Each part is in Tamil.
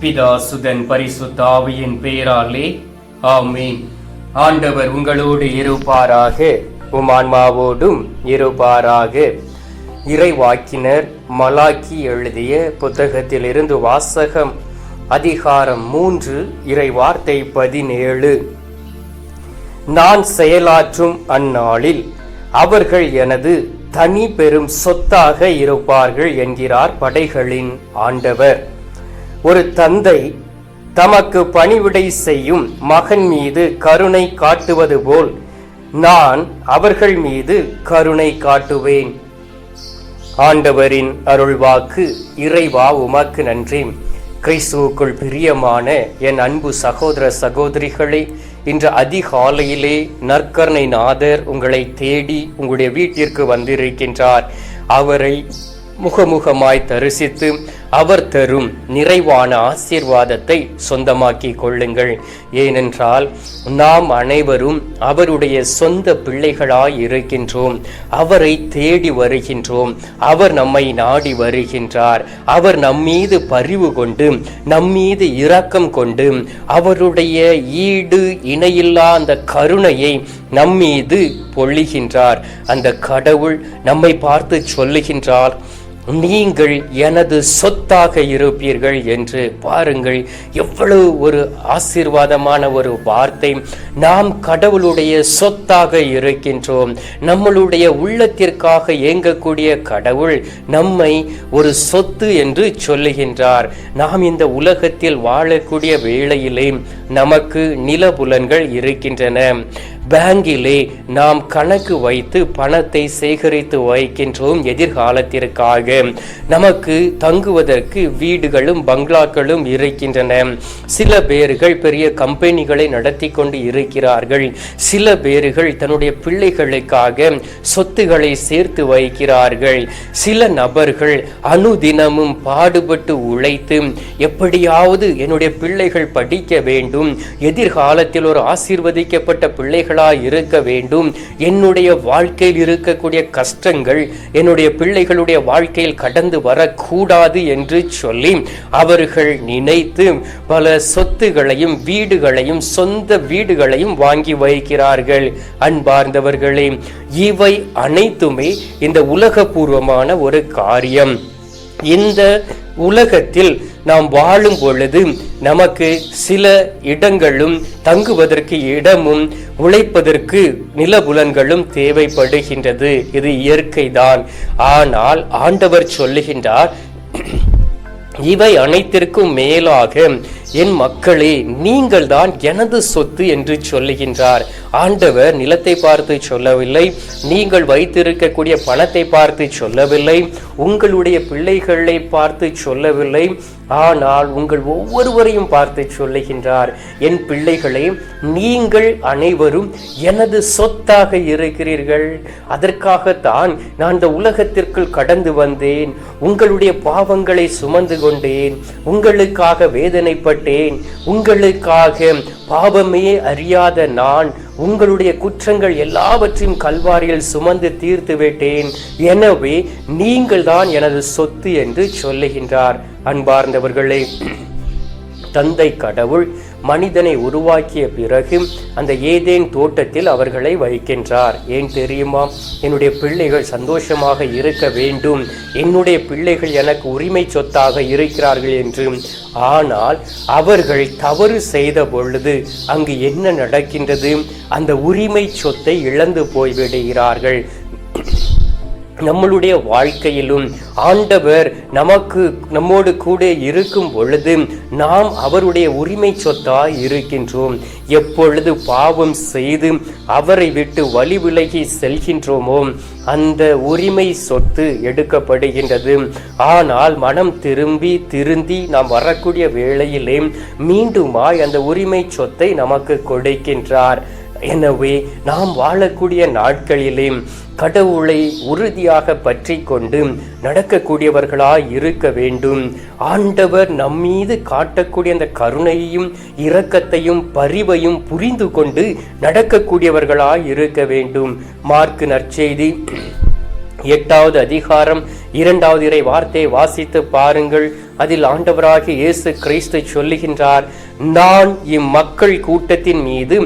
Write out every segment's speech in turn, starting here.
பிதா சுதன் பரிசுத்தாவியின் பெயராலே ஆமீன். ஆண்டவர் உங்களோடு இருப்பாராக உம் ஆன்மாவோடும் இருப்பாராக. இறைவாக்கினர் மலாக்கி எழுதிய புத்தகத்திலிருந்து வாசகம் அதிகாரம் மூன்று இறை வார்த்தை பதினேழு. நான் செயலாற்றும் அந்நாளில் அவர்கள் எனது தனி பெரும் சொத்தாக இருப்பார்கள் என்கிறார் படைகளின் ஆண்டவர். ஒரு தந்தை தமக்கு பணிவிடை செய்யும் மகன் மீது கருணை காட்டுவது போல் நான் அவர்கள் மீது கருணை காட்டுவேன். ஆண்டவரின் அருள்வாக்கு இறைவா உமக்கு நன்றி. கிறிஸ்துவுக்குள் பிரியமான என் அன்பு சகோதர சகோதரிகளை இன்று அதிகாலையிலே நற்கர்ணை நாதர் உங்களை தேடி உங்களுடைய வீட்டிற்கு வந்திருக்கின்றார். அவரை முகமுகமாய் தரிசித்து அவர் தரும் நிறைவான ஆசீர்வாதத்தை சொந்தமாக்கி கொள்ளுங்கள். ஏனென்றால் நாம் அனைவரும் அவருடைய சொந்த பிள்ளைகளாய் இருக்கின்றோம். அவரை தேடி வருகின்றோம். அவர் நம்மை நாடி வருகின்றார். அவர் நம்மீது பரிவு கொண்டு நம்மீது இரக்கம் கொண்டு அவருடைய ஈடு இணையில்லா அந்த கருணையை நம்மீது பொழிகின்றார். அந்த கடவுள் நம்மை பார்த்து சொல்லுகின்றார். நீங்கள் எனது சொத்தாக இருப்பீர்கள் என்று பாருங்கள். எவ்வளவு ஒரு ஆசீர்வாதமான ஒரு வார்த்தை. நாம் கடவுளுடைய சொத்தாக இருக்கின்றோம். நம்மளுடைய உள்ளத்திற்காக இயங்கக்கூடிய கடவுள் நம்மை ஒரு சொத்து என்று சொல்லுகின்றார். நாம் இந்த உலகத்தில் வாழக்கூடிய வேளையிலே நமக்கு நிலபுலன்கள் இருக்கின்றன. பேங்கிலே நாம் கணக்கு வைத்து பணத்தை சேகரித்து வைக்கின்றோம் எதிர்காலத்திற்காக. நமக்கு தங்குவதற்கு வீடுகளும் பங்களாக்களும் இருக்கின்றன. சில பேர்கள் பெரிய கம்பெனிகளை நடத்தி கொண்டு இருக்கிறார்கள். சில பேர்கள் தன்னுடைய பிள்ளைகளுக்காக சொத்துக்களை சேர்த்து வைக்கிறார்கள். சில நபர்கள் அனுதினமும் பாடுபட்டு உழைத்து எப்படியாவது என்னுடைய பிள்ளைகள் படிக்க வேண்டும். எதிர்காலத்தில் ஒரு ஆசீர்வதிக்கப்பட்ட பிள்ளைகளாய் இருக்க வேண்டும். என்னுடைய வாழ்க்கையில் இருக்கக்கூடிய கஷ்டங்கள் என்னுடைய பிள்ளைகளுடைய வாழ்க்கையில் கடந்து வரக்கூடாது என்று சொல்லி அவர்கள் நினைத்து பல சொத்துகளையும் வீடுகளையும் சொந்த வீடுகளையும் வாங்கி வைக்கிறார்கள். அன்பார்ந்தவர்களே இவை அனைத்துமே இந்த உலகபூர்வமான ஒரு காரியம். இந்த உலகத்தில் நாம் வாழும் பொழுது நமக்கு சில இடங்களும் தங்குவதற்கு இடமும் உழைப்பதற்கு நிலபுலன்களும் தேவைப்படுகின்றது. இது இயற்கைதான். ஆனால் ஆண்டவர் சொல்லுகின்றார் இவை அனைத்திற்கும் மேலாக என் மக்களே நீங்கள் தான் எனது சொத்து என்று சொல்லுகின்றார். ஆண்டவர் நிலத்தை பார்த்து சொல்லவில்லை நீங்கள் வைத்திருக்கக்கூடிய பணத்தை பார்த்து சொல்லவில்லை உங்களுடைய பிள்ளைகளை பார்த்து சொல்லவில்லை ஆனால் உங்கள் ஒவ்வொருவரையும் பார்த்து சொல்லுகின்றார் என் பிள்ளைகளே நீங்கள் அனைவரும் எனது சொத்தாக இருக்கிறீர்கள். அதற்காகத்தான் நான் இந்த உலகத்திற்குள் கடந்து வந்தேன். உங்களுடைய பாவங்களை சுமந்து கொண்டேன். உங்களுக்காக வேதனைப்பட்டேன். உங்களுக்காக பாவமே அறியாத நான் உங்களுடைய குற்றங்கள் எல்லாவற்றையும் கல்வாரியில் சுமந்து தீர்த்து விட்டேன். எனவே நீங்கள் தான் எனது சொத்து என்று சொல்லுகின்றார். அன்பார்ந்தவர்களே தந்தை கடவுள் மனிதனை உருவாக்கிய பிறகு அந்த ஏதேன் தோட்டத்தில் அவர்களை வைக்கின்றார். ஏன் தெரியுமா? என்னுடைய பிள்ளைகள் சந்தோஷமாக இருக்க வேண்டும். என்னுடைய பிள்ளைகள் எனக்கு உரிமை சொத்தாக இருக்கிறார்கள் என்று. ஆனால் அவர்கள் தவறு செய்த பொழுது அங்கு என்ன நடக்கின்றது? அந்த உரிமை சொத்தை இழந்து போய்விடுகிறார்கள். நம்மளுடைய வாழ்க்கையிலும் ஆண்டவர் நமக்கு நம்மோடு கூட இருக்கும் பொழுது நாம் அவருடைய உரிமை சொத்தாய் இருக்கின்றோம். எப்பொழுது பாவம் செய்து அவரை விட்டு வழி விலகி செல்கின்றோமோ அந்த உரிமை சொத்து எடுக்கப்படுகின்றது. ஆனால் மனம் திரும்பி திருந்தி நாம் வரக்கூடிய வேளையிலே மீண்டுமாய் அந்த உரிமை சொத்தை நமக்கு கொடுக்கின்றார். எனவே நாம் வாழக்கூடிய நாட்களிலே கடவுளை உறுதியாக பற்றி கொண்டு நடக்கக்கூடியவர்களாய் இருக்க வேண்டும். ஆண்டவர் நம்மீது காட்டக்கூடிய அந்த கருணையையும் இரக்கத்தையும் பரிவையும் புரிந்து கொண்டு நடக்கக்கூடியவர்களாய் இருக்க வேண்டும். மார்க்கு நற்செய்தி எட்டாவது அதிகாரம் இரண்டாவது இறை வார்த்தையை வாசித்து பாருங்கள். அதில் ஆண்டவராக இயேசு கிறிஸ்து சொல்லுகின்றார் நான் இம்மக்கள் கூட்டத்தின் மீது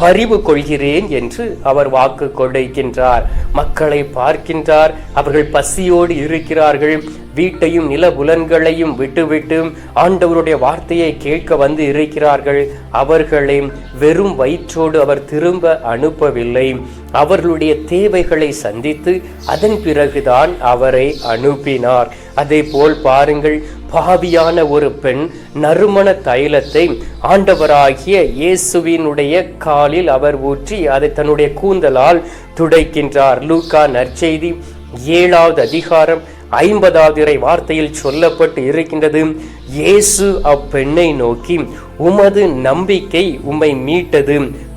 பரிவு கொள்கிறேன் என்று அவர் வாக்கு கொடுக்கின்றார். மக்களை பார்க்கின்றார் அவர்கள் பசியோடு இருக்கிறார்கள். வீட்டையும் நில புலன்களையும் விட்டுவிட்டு ஆண்டவருடைய வார்த்தையை கேட்க வந்து இருக்கிறார்கள். அவர்களை வெறும் வயிற்றோடு அவர் திரும்ப அனுப்பவில்லை. அவர்களுடைய தேவைகளை சந்தித்து அதன் பிறகுதான் அவரை அனுப்பினார். அதே போல் பாருங்கள் பாவியான ஒரு பெண் நறுமண தைலத்தை ஆண்டவராகிய இயேசுவினுடைய காலில் அவர் ஊற்றி அதை தன்னுடைய கூந்தலால் துடைக்கின்றார். லூக்கா நற்செய்தி ஏழாவது அதிகாரம் ஐம்பதாவது இறை வார்த்தையில் சொல்லப்பட்டு இருக்கின்றது. இயேசு அப்பெண்ணை நோக்கி உமது நம்பிக்கை உம்மை மீட்டது.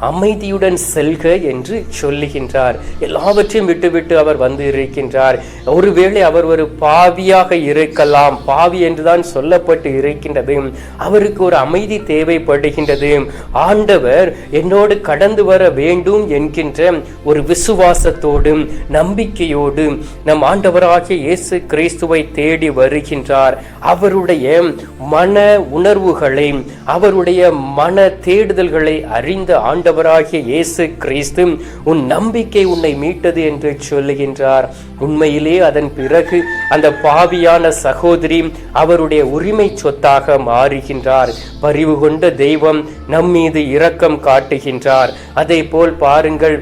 அமைதியுடன் செல்க என்று சொல்லுகின்றார். எல்லாவற்றையும் விட்டுவிட்டு அவர் வந்து இருக்கின்றார். ஒருவேளை அவர் ஒரு பாவியாக இருக்கலாம். பாவி என்றுதான் சொல்லப்பட்டு இருக்கின்றது. அவருக்கு ஒரு அமைதி தேவைப்படுகின்றது. ஆண்டவர் என்னோடு கடந்து வர வேண்டும் என்கின்ற ஒரு விசுவாசத்தோடு நம்பிக்கையோடு நம் ஆண்டவராகிய இயேசு கிறிஸ்துவை தேடி வருகின்றார். அவருடைய மன உணர்வுகளை அவருடைய மன தேடுதல்களை அறிந்த ஆண்டவராகிய இயேசு கிறிஸ்து உன் நம்பிக்கை உன்னை மீட்டது என்று சொல்லுகின்றார். உண்மையிலே அதன் பிறகு அந்த பாவியான சகோதரி அவருடைய உரிமை சொத்தாக மாறுகின்றார். பரிவு கொண்ட தெய்வம் நம்மீது இரக்கம் காட்டுகின்றார். அதே போல் பாருங்கள்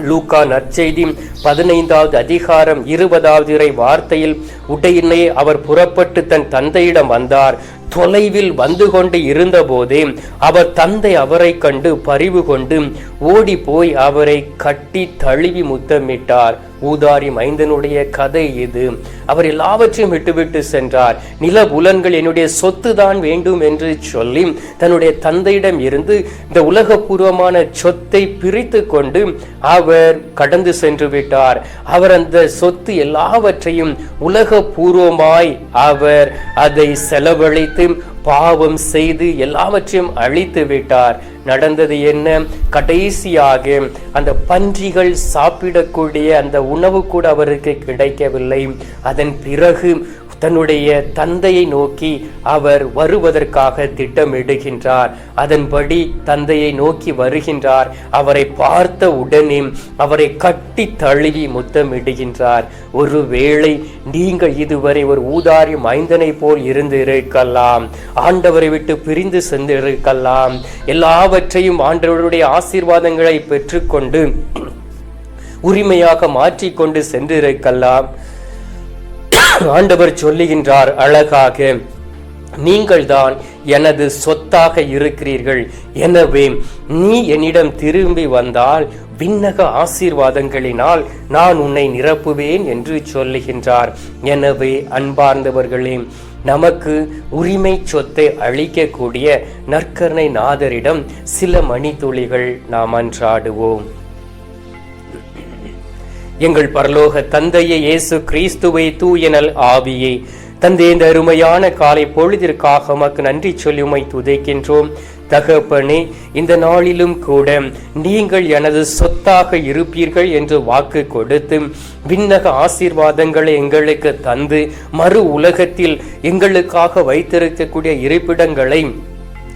லூக்கா நற்செய்தி பதினைந்தாவது அதிகாரம் இருபதாவது இறை வார்த்தையில் உடையினை அவர் புறப்பட்டு தன் தந்தையிடம் வந்தார். தொலைவில் வந்து கொண்டு இருந்தபோதே அவர் தந்தை அவரை கண்டு பரிவு கொண்டு ஓடி போய் அவரை கட்டி தழுவி முத்தமிட்டார். ஊதாரி மைந்தனுடைய கதை இது. அவர் எல்லாவற்றையும் விட்டுவிட்டு சென்றார். நில புலன்கள் என்னுடைய சொத்து தான் வேண்டும் என்று சொல்லி தன்னுடைய தந்தையிடம் இருந்து இந்த உலகபூர்வமான சொத்தை பிரித்து கொண்டு அவர் கடந்து சென்று விட்டார். அவர் அந்த சொத்து எல்லாவற்றையும் உலகபூர்வமாய் அவர் அதை செலவழித்து பாவம் செய்து எல்லாவற்றையும் அழித்து விட்டார். நடந்தது என்ன? கடைசியாக அந்த பன்றிகள் சாப்பிடக்கூடிய அந்த உணவு கூட அவருக்கு கிடைக்கவில்லை. அதன் பிறகு தன்னுடைய தந்தையை நோக்கி அவர் வருவதற்காக திட்டமிடுகின்றார். அதன்படி தந்தையை நோக்கி வருகின்றார். அவரை பார்த்த உடனே அவரை கட்டி தழுவி முத்தமிடுகின்றார். ஒருவேளை நீங்கள் இதுவரை ஒரு ஊதாரி மைந்தனை போல் இருந்து இருக்கலாம் ஆண்டவரை விட்டு பிரிந்து சென்று இருக்கலாம் எல்லாவற்றையும் ஆண்டவருடைய ஆசீர்வாதங்களை பெற்றுக்கொண்டு உரிமையாக மாற்றிக்கொண்டு சென்றிருக்கலாம். ஆண்டவர் சொல்லுகின்றார் அழகாக நீங்கள்தான் எனது சொத்தாக இருக்கிறீர்கள். எனவே நீ என்னிடம் திரும்பி வந்தால் விண்ணக ஆசீர்வாதங்களினால் நான் உன்னை நிரப்புவேன் என்று சொல்லுகின்றார். எனவே அன்பார்ந்தவர்களே நமக்கு உரிமை சொத்தை அளிக்கக்கூடிய நற்கருணை நாதரிடம் சில மணித்துளிகள் நாம் அன்றாடுவோம். எங்கள் பரலோக தந்தையை இயேசு கிறிஸ்துவை தூயனல் ஆவியே. தந்தை இந்த அருமையான காலை பொழுதிற்காக உமக்கு நன்றி சொல்லி உமை துதைக்கின்றோம். தகப்பனே இந்த நாளிலும் கூட நீங்கள் எனது சொத்தாக இருப்பீர்கள் என்று வாக்கு கொடுத்து விண்ணக ஆசீர்வாதங்களை எங்களுக்கு தந்து மறு உலகத்தில் எங்களுக்காக வைத்திருக்கக்கூடிய இருப்பிடங்களை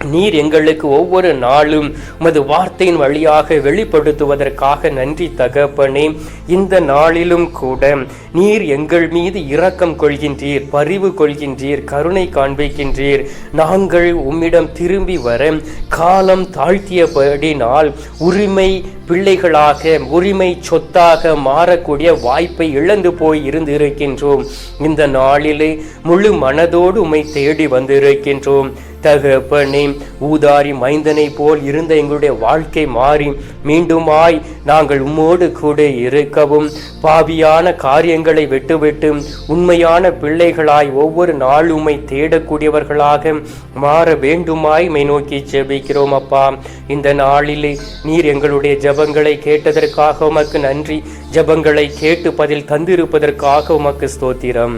நீர் எங்களுக்கு ஒவ்வொரு நாளும் உமது வார்த்தையின் வழியாக வெளிப்படுத்துவதற்காக நன்றி தகப்பனே. இந்த நாளிலும் கூட நீர் எங்கள் மீது இரக்கம் கொள்கின்றீர் பரிவு கொள்கின்றீர் கருணை காண்பிக்கின்றீர். நாங்கள் உம்மிடம் திரும்பி வர காலம் தாழ்த்தியபடினால் உரிமை பிள்ளைகளாக உரிமை சொத்தாக மாறக்கூடிய வாய்ப்பை இழந்து போய் இருந்து இருக்கின்றோம் இந்த நாளிலே முழு மனதோடு உம்மை தேடி வந்திருக்கின்றோம். தகப்பனே ஊதாரி மைந்தனை போல் இருந்த எங்களுடைய வாழ்க்கை மாறி மீண்டுமாய் நாங்கள் உம்மோடு கூட இருக்கவும் பாவியான காரியங்களை விட்டுவிட்டு உண்மையான பிள்ளைகளாய் ஒவ்வொரு நாள் தேடக்கூடியவர்களாக மாற வேண்டுமாய் மை நோக்கி ஜெபிக்கிறோம் அப்பா. இந்த நாளிலே நீர் எங்களுடைய ஜபங்களை கேட்டதற்காக உமக்கு நன்றி. ஜபங்களை கேட்டு பதில் தந்திருப்பதற்காக உமக்கு ஸ்தோத்திரம்.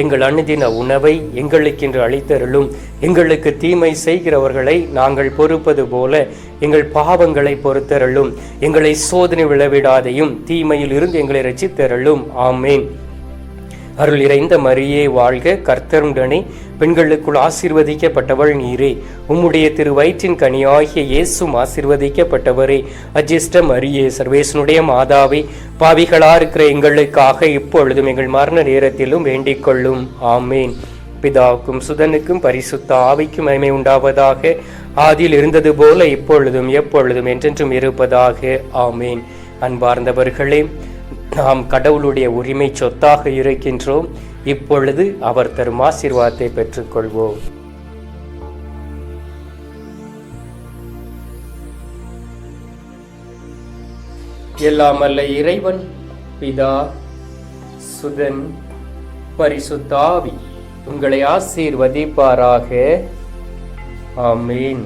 எங்கள் அணுதின உணவை எங்களுக்கென்று அளித்தருளும். எங்களுக்கு தீமை செய்கிறவர்களை நாங்கள் பொறுப்பது போல எங்கள் பாவங்களை பொறுத்தருளும். எங்களை சோதனை விழவிடாதையும் தீமையில் இருந்து எங்களை ரசித்தருளும் ஆமேன். அருள் இறைந்த மரியே வாழ்க கர்த்தருடனே பெண்களுக்குள் ஆசீர்வதிக்கப்பட்டவள் நீரே. உம்முடைய திரு வயிற்றின் கனியாகிய இயேசும் ஆசீர்வதிக்கப்பட்டவரே. அஜிஷ்ட மரியே சர்வேசனுடைய மாதாவே பாவிகளா இருக்கிற எங்களுக்காக இப்பொழுதும் எங்கள் மரண நேரத்திலும் வேண்டிக் கொள்ளும். ஆமேன். பிதாவுக்கும் சுதனுக்கும் பரிசுத்த ஆவிக்கும் மகிமை உண்டாவதாக ஆதியில் இருந்தது போல இப்பொழுதும் எப்பொழுதும் என்றென்றும் இருப்பதாக. ஆமேன். அன்பார்ந்தவர்களே நாம் கடவுளுடைய உரிமை சொத்தாக இருக்கின்றோம். இப்பொழுது அவர் தரும் ஆசீர்வாதத்தை பெற்றுக்கொள்வோம். எல்லாம் அல்ல இறைவன் பிதா சுதன் பரிசுத்தாவி உங்களை ஆசீர்வதிப்பாராக. ஆமீன்.